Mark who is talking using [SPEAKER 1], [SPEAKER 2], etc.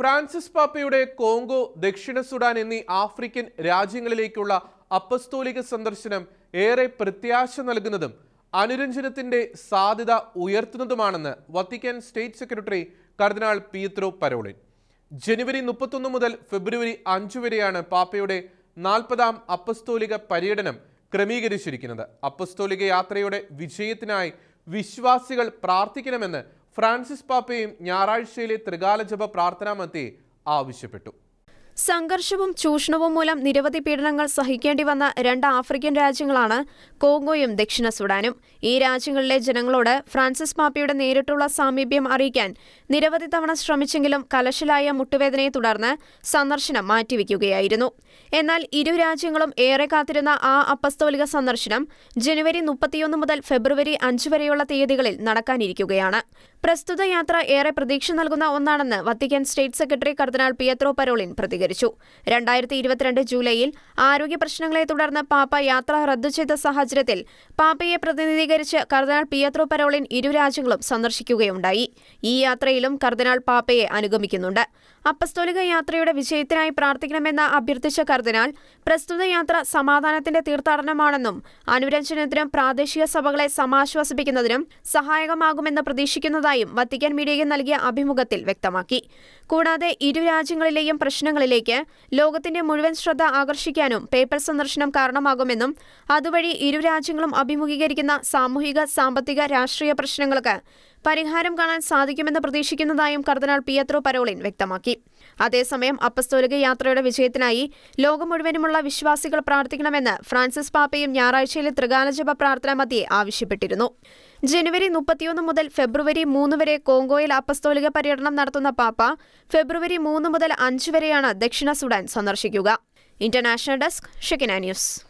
[SPEAKER 1] Francis പാപ്പയുടെ Congo ദക്ഷിണ Sudan എന്നീ ആഫ്രിക്കൻ രാജ്യങ്ങളിലേക്കുള്ള അപ്പസ്തോലിക സന്ദർശനം ഏറെ പ്രത്യാശ നൽകുന്നതും അനുരഞ്ജനത്തിന്റെ സാധ്യത ഉയർത്തുന്നതുമാണെന്ന് വത്തിക്കാൻ സ്റ്റേറ്റ് സെക്രട്ടറി കർദിനാൾ പീത്രോ പരോളിൻ. ജനുവരി മുപ്പത്തൊന്ന് മുതൽ ഫെബ്രുവരി അഞ്ച് വരെയാണ് പാപ്പയുടെ നാൽപ്പതാം അപ്പസ്തോലിക പര്യടനം ക്രമീകരിച്ചിരിക്കുന്നത്. അപ്പസ്തോലിക യാത്രയുടെ വിജയത്തിനായി വിശ്വാസികൾ പ്രാർത്ഥിക്കണമെന്ന് ഫ്രാൻസിസ് പാപ്പയും ഞായറാഴ്ചയിലെ ത്രികാല ജപ പ്രാർത്ഥനാ മധ്യേ ആവശ്യപ്പെട്ടു.
[SPEAKER 2] സംഘർഷവും ചൂഷണവും മൂലം നിരവധി പീഡനങ്ങൾ സഹിക്കേണ്ടി വന്ന രണ്ട് ആഫ്രിക്കൻ രാജ്യങ്ങളാണ് കോങ്കോയും ദക്ഷിണ സുഡാനും. ഈ രാജ്യങ്ങളിലെ ജനങ്ങളോട് ഫ്രാൻസിസ് പാപ്പയുടെ നേരിട്ടുള്ള സാമീപ്യം അറിയിക്കാൻ നിരവധി തവണ ശ്രമിച്ചെങ്കിലും കലശലായ മുട്ടുവേദനയെ തുടർന്ന് സന്ദർശനം മാറ്റിവെക്കുകയായിരുന്നു. എന്നാൽ ഇരു രാജ്യങ്ങളും ഏറെ കാത്തിരുന്ന ആ അപ്പസ്തോലിക സന്ദർശനം ജനുവരി മുപ്പത്തിയൊന്ന് മുതൽ ഫെബ്രുവരി അഞ്ച് വരെയുള്ള തീയതികളിൽ നടക്കാനിരിക്കുകയാണ്. പ്രസ്തുത യാത്ര ഏറെ പ്രതീക്ഷ നൽകുന്ന ഒന്നാണെന്ന് വത്തിക്കാൻ സ്റ്റേറ്റ് സെക്രട്ടറി കർദിനാൾ പിയത്രോ പരോളിൻ പ്രതികരിച്ചു രണ്ടായിരത്തി ഇരുപത്തിരണ്ട് ജൂലൈയിൽ ആരോഗ്യ പ്രശ്നങ്ങളെ തുടർന്ന് പാപ്പ യാത്ര റദ്ദു ചെയ്ത സാഹചര്യത്തിൽ പാപ്പയെ പ്രതിനിധീകരിച്ച് കർദിനാൾ പിയത്രോ പരോളിൻ ഇരു രാജ്യങ്ങളും സന്ദർശിക്കുകയുണ്ടായി. ഈ യാത്രയിലും കർദിനാൾ പാപ്പയെ അനുഗമിക്കുന്നുണ്ട്. അപ്പസ്തോലിക യാത്രയുടെ വിജയത്തിനായി പ്രാർത്ഥിക്കണമെന്ന് അഭ്യർത്ഥിച്ച കർദിനാൾ പ്രസ്തുത യാത്ര സമാധാനത്തിന്റെ തീർത്ഥാടനമാണെന്നും അനുരഞ്ജനത്തിനും പ്രാദേശിക സഭകളെ സമാശ്വസിപ്പിക്കുന്നതിനും സഹായകമാകുമെന്ന് പ്രതീക്ഷിക്കുന്നതായും വത്തിക്കാൻ മീഡിയയ്ക്ക് നൽകിയ അഭിമുഖത്തിൽ വ്യക്തമാക്കി. കൂടാതെ ഇരു രാജ്യങ്ങളിലെയും പ്രശ്നങ്ങളിലേക്ക് ലോകത്തിന്റെ മുഴുവൻ ശ്രദ്ധ ആകർഷിക്കാനും പേപ്പർ സന്ദർശനം കാരണമാകുമെന്നും അതുവഴി ഇരു രാജ്യങ്ങളും അഭിമുഖീകരിക്കുന്ന സാമൂഹിക സാമ്പത്തിക രാഷ്ട്രീയ പ്രശ്നങ്ങൾക്ക് പരിഹാരം കാണാൻ സാധിക്കുമെന്ന് പ്രതീക്ഷിക്കുന്നതായും കർദിനാൾ പിയത്രോ പരോളിൻ വ്യക്തമാക്കി. അതേസമയം അപ്പസ്തോലിക യാത്രയുടെ വിജയത്തിനായി ലോകം മുഴുവനുമുള്ള വിശ്വാസികൾ പ്രാർത്ഥിക്കണമെന്ന് ഫ്രാൻസിസ് പാപ്പയും ഞായറാഴ്ചയിലെ ത്രികാലജപ പ്രാർത്ഥന മധ്യേ ആവശ്യപ്പെട്ടിരുന്നു. ജനുവരി മുപ്പത്തിയൊന്ന് മുതൽ ഫെബ്രുവരി മൂന്ന് വരെ കോങ്കോയിൽ അപ്പസ്തോലിക പര്യടനം നടത്തുന്ന പാപ്പ ഫെബ്രുവരി മൂന്ന് മുതൽ അഞ്ച് വരെയാണ് ദക്ഷിണ സുഡാൻ സന്ദർശിക്കുക. International desk Shekinah news.